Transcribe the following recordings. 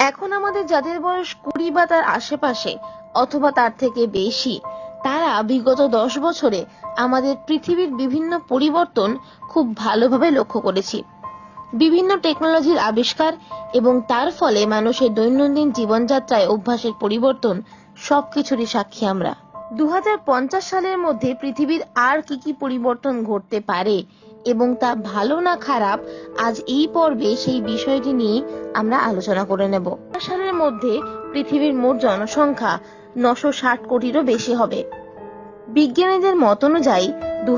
এখন আমাদের যাদের বয়স কুড়ি বা তার আশেপাশে, অথবা তার থেকে বেশি, তারা বিগত দশ বছরে আমাদের পৃথিবীর বিভিন্ন পরিবর্তন খুব ভালোভাবে লক্ষ্য করেছি। বিভিন্ন টেকনোলজির আবিষ্কার এবং তার ফলে মানুষের দৈনন্দিন জীবনযাত্রায় অভ্যাসের পরিবর্তন সবকিছুরই সাক্ষী আমরা। দু হাজার পঞ্চাশ সালের মধ্যে পৃথিবীর আর কি কি পরিবর্তন ঘটতে পারে এবং তা ভালো না খারাপ, আজ এই পর্বে সেই বিষয়টি নিয়ে আমরা আলোচনা করে নেব। সালের মধ্যে পৃথিবীর মোট জনসংখ্যা নশো ষাট কোটিরও বেশি হবে। বিজ্ঞানীদের মত অনুযায়ী দু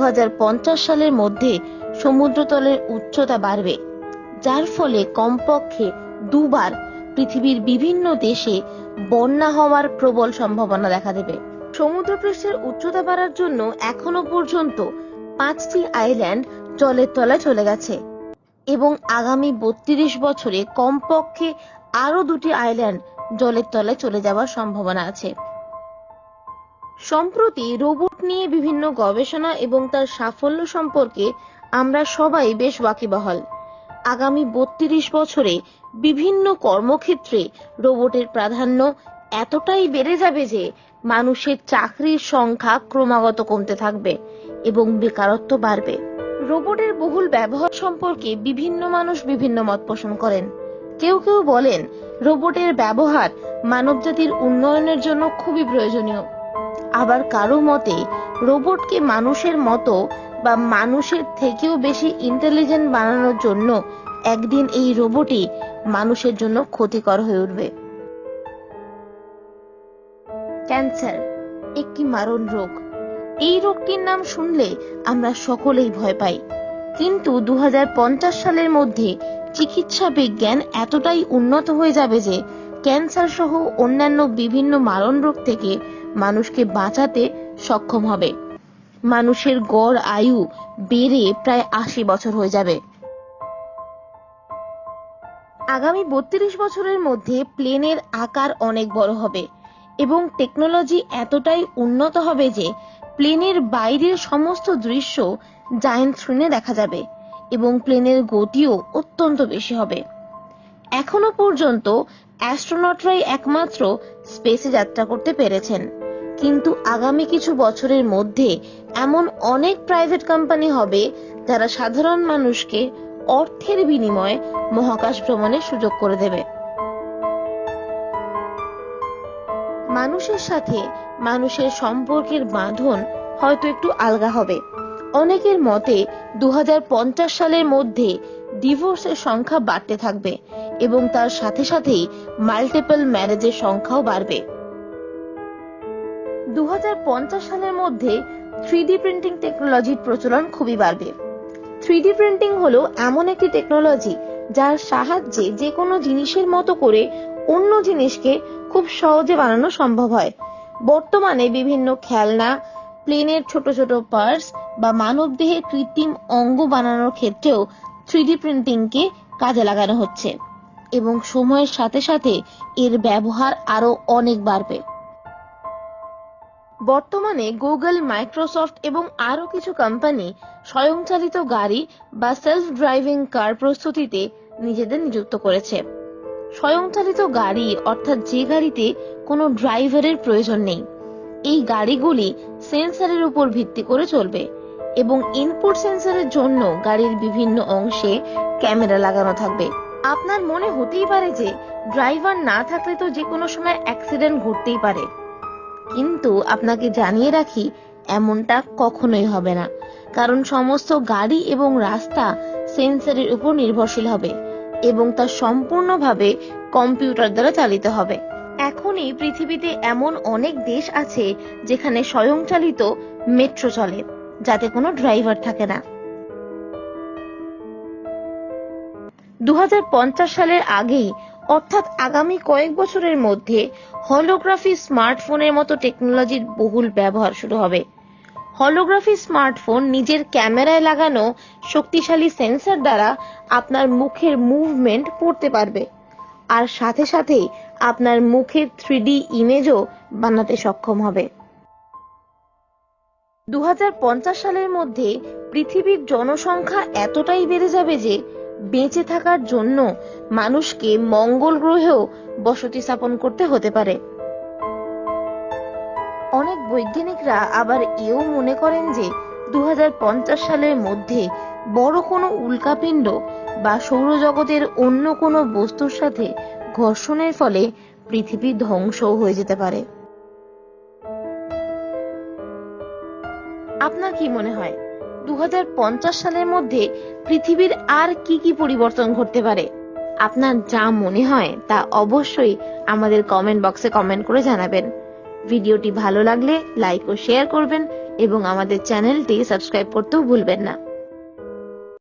সালের মধ্যে সমুদ্রতলের উচ্চতা বাড়বে, যার ফলে কমপক্ষে দুবার পৃথিবীর বিভিন্ন দেশে বন্যা হওয়ার প্রবল সম্ভাবনা দেখা দেবে। সমুদ্রপৃষ্ঠের উচ্চতা বাড়ার জন্য এখনও পর্যন্ত পাঁচটি আইল্যান্ড জলের তলায় চলে গেছে। এবং আগামী বত্রিশ বছরে কমপক্ষে আরও দুটি আইল্যান্ড জলের তলায় চলে যাওয়ার সম্ভাবনা আছে। সম্প্রতি রোবট নিয়ে বিভিন্ন গবেষণা এবং তার সাফল্য সম্পর্কে আমরা সবাই বেশ ওয়াকিবহাল। আগামী বত্রিশ বছরে বিভিন্ন কর্মক্ষেত্রে রোবটের প্রাধান্য এতটাই বেড়ে যাবে যে মানুষের চাকরির সংখ্যা ক্রমাগত কমতে থাকবে এবং বেকারত্ব বাড়বে। রোবটের বহুল ব্যবহার সম্পর্কে বিভিন্ন মানুষ বিভিন্ন মত পোষণ করেন। কেউ কেউ বলেন, রোবটের ব্যবহার মানবজাতির উন্নয়নের জন্য খুবই প্রয়োজনীয়। আবার কারও মতে, রোবটকে মানুষের মতো বা মানুষের থেকেও বেশি ইন্টেলিজেন্ট বানানোর জন্য একদিন এই রোবটই মানুষের জন্য ক্ষতিকর হয়ে উঠবে। ক্যান্সার, একটি মারণ রোগ। এই রোগটির নাম শুনলে আমরা সকলেই ভয় পাই। কিন্তু দুই হাজার পঞ্চাশ সালের মধ্যে চিকিৎসা বিজ্ঞান এতটাই উন্নত হয়ে যাবে যে ক্যান্সার সহ অন্যান্য বিভিন্ন মারণ রোগ থেকে মানুষকে বাঁচাতে সক্ষম হবে। মানুষের গড় আয়ু বেড়ে প্রায় আশি বছর হয়ে যাবে। আগামী বত্রিশ বছরের মধ্যে প্লেনের আকার অনেক বড় হবে। এবং টেকনোলজি এতটাই উন্নত হবে যে প্লেনের বাইরের সমস্ত দৃশ্য জায়েন্ট স্ক্রিনে দেখা যাবে এবং প্লেনের গতিও অত্যন্ত বেশি হবে। এখনও পর্যন্ত অ্যাস্ট্রোনটরাই একমাত্র স্পেসে যাত্রা করতে পেরেছেন। কিন্তু আগামী কিছু বছরের মধ্যে এমন অনেক প্রাইভেট কোম্পানি হবে যারা সাধারণ মানুষকে অর্থের বিনিময়ে মহাকাশ ভ্রমণের সুযোগ করে দেবে। মানুষের সাথে মানুষের সম্পর্কের বাঁধন হয়তো একটু আলগা হবে। অনেকের মতে দু হাজার পঞ্চাশ সালের মধ্যে ডিভোর্সের সংখ্যা বাড়তে থাকবে এবং তার সাথে সাথেই মাল্টিপল ম্যারেজের সংখ্যাও বাড়বে। দু সালের মধ্যে থ্রি প্রিন্টিং টেকনোলজির প্রচলন খুবই বাড়বে। থ্রি প্রিন্টিং হলো এমন একটি টেকনোলজি যার সাহায্যে যে কোনো জিনিসের মতো করে অন্য জিনিসকে খুব সহজে বানানো সম্ভব হয়। বর্তমানে বিভিন্ন খেলনা, প্লেনের ছোট ছোট পার্স বা মানবদেহের কৃত্রিম অঙ্গ বানানোর ক্ষেত্রেও থ্রি প্রিন্টিংকে কাজে লাগানো হচ্ছে এবং সময়ের সাথে সাথে এর ব্যবহার আরও অনেক বাড়বে। বর্তমানে গুগল, মাইক্রোসফট এবং আরও কিছু কোম্পানি স্বয়ংচালিত গাড়ি বা সেলফ ড্রাইভিং কার প্রস্তুতিতে নিজেদের নিযুক্ত করেছে। স্বয়ংচালিত গাড়ি, অর্থাৎ যে গাড়িতে কোনো ড্রাইভারের প্রয়োজন নেই। এই গাড়িগুলি সেন্সরের উপর ভিত্তি করে চলবে এবং ইনপুট সেন্সরের জন্য গাড়ির বিভিন্ন অংশে ক্যামেরা লাগানো থাকবে। আপনার মনে হতেই পারে যে ড্রাইভার না থাকলে তো যে কোনো সময় অ্যাক্সিডেন্ট ঘটতেই পারে। কিন্তু আপনাকে জানিয়ে রাখি, এমনটা কখনোই হবে না। কারণ সমস্ত গাড়ি এবং রাস্তা সেন্সরের উপর নির্ভরশীল হবে। এবং তা সম্পূর্ণভাবে কম্পিউটার দ্বারা চালিত হবে। এখনই পৃথিবীতে এমন অনেক দেশ আছে যেখানে স্বয়ংচালিত মেট্রো চলে, যাতে কোনো ড্রাইভার থাকে না। দু হাজার পঞ্চাশ সালের আগেই, অর্থাৎ আগামী কয়েক বছরের মধ্যে হলোগ্রাফি স্মার্টফোনের মতো টেকনোলজির বহুল ব্যবহার শুরু হবে। হলোগ্রাফি স্মার্টফোন নিজের ক্যামেরায় লাগানো শক্তিশালী সেন্সর দ্বারা আপনার মুখের মুভমেন্ট পড়তে পারবে। আর সাথে সাথেই আপনার মুখের থ্রিডি ইমেজও বানাতে সক্ষম হবে। দু হাজার পঞ্চাশ সালের মধ্যে পৃথিবীর জনসংখ্যা এতটাই বেড়ে যাবে যে বেঁচে থাকার জন্য মানুষকে মঙ্গল গ্রহেও বসতি স্থাপন করতে হতে পারে। বৈজ্ঞানিকরা আবার এও মনে করেন যে দু হাজার পঞ্চাশ সালের মধ্যে বড় কোনো উল্কাপিণ্ড বা সৌরজগতের অন্য কোনো বস্তুর সাথে ঘর্ষণের ফলে পৃথিবী ধ্বংস হয়ে যেতে পারে। আপনার কি মনে হয় দু হাজার পঞ্চাশ সালের মধ্যে পৃথিবীর আর কি কি পরিবর্তন ঘটতে পারে? আপনার যা মনে হয় তা অবশ্যই আমাদের কমেন্ট বক্সে কমেন্ট করে জানাবেন। ভিডিওটি ভালো লাগলে লাইক ও শেয়ার করবেন এবং আমাদের চ্যানেলটি সাবস্ক্রাইব করতেও ভুলবেন না।